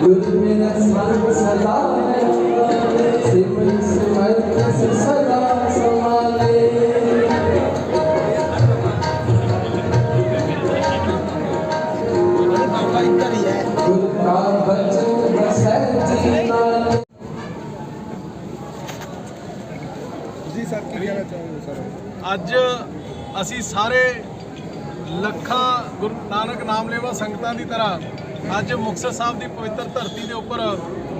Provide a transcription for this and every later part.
तुझ में न संग सदा है ਜੀ ਸਰ, ਕੀ ਕਹਿਣਾ ਚਾਹੋਗੇ ਸਰ? ਅੱਜ ਅਸੀਂ ਸਾਰੇ ਲੱਖਾਂ ਗੁਰੂ ਨਾਨਕ ਨਾਮ ਲੈਵਾ ਸੰਗਤਾਂ ਦੀ ਤਰ੍ਹਾਂ ਅੱਜ ਮੁਕਤਸਰ ਸਾਹਿਬ ਦੀ ਪਵਿੱਤਰ ਧਰਤੀ ਦੇ ਉੱਪਰ,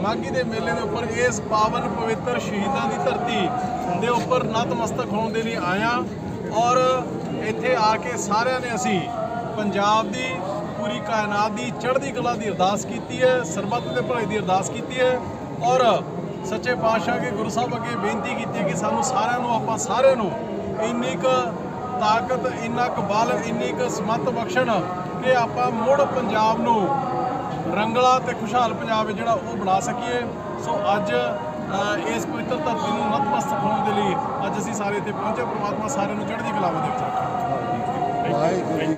ਮਾਘੀ ਦੇ ਮੇਲੇ ਦੇ ਉੱਪਰ, ਇਸ ਪਾਵਨ ਪਵਿੱਤਰ ਸ਼ਹੀਦਾਂ ਦੀ ਧਰਤੀ ਦੇ ਉੱਪਰ ਨਤਮਸਤਕ ਹੋਣ ਦੇ ਲਈ ਆਇਆ ਔਰ ਇੱਥੇ ਆ ਕੇ ਸਾਰਿਆਂ ਨੇ ਅਸੀਂ ਪੰਜਾਬ ਦੀ ਪੂਰੀ ਕਾਇਨਾਤ ਦੀ, ਚੜ੍ਹਦੀ ਕਲਾ ਦੀ ਅਰਦਾਸ ਕੀਤੀ ਹੈ, ਸਰਬੱਤ ਦੇ ਭਲੇ ਦੀ ਅਰਦਾਸ ਕੀਤੀ ਹੈ ਔਰ ਸੱਚੇ ਪਾਤਸ਼ਾਹ ਕੇ ਗੁਰੂ ਸਾਹਿਬ ਅੱਗੇ ਬੇਨਤੀ ਕੀਤੀ ਹੈ ਕਿ ਸਾਨੂੰ ਸਾਰਿਆਂ ਨੂੰ, ਆਪਾਂ ਸਾਰਿਆਂ ਨੂੰ ਇੰਨੀ ਕੁ ਤਾਕਤ, ਇੰਨਾ ਕੁ ਬਲ, ਇੰਨੀ ਕੁ ਸਮੱਤ ਬਖਸ਼ਣ ਕਿ ਆਪਾਂ ਮੁੜ ਪੰਜਾਬ ਨੂੰ ਰੰਗਲਾ ਤੇ ਖੁਸ਼ਹਾਲ ਪੰਜਾਬ ਜਿਹੜਾ ਉਹ ਬਣਾ ਸਕੀਏ। ਸੋ ਅੱਜ ਇਸ ਪਵਿੱਤਰ ਧਰਤੀ ਨੂੰ ਨਤਮਸਤਕ ਹੋਣ ਦੇ ਲਈ ਅੱਜ ਅਸੀਂ ਸਾਰੇ ਇੱਥੇ ਪਹੁੰਚੇ, ਪ੍ਰਮਾਤਮਾ ਸਾਰਿਆਂ ਨੂੰ ਚੜ੍ਹਦੀ ਕਲਾ ਦੇ ਵਿੱਚ ਰੱਖੇ ਵਾਹਿਗੁਰੂ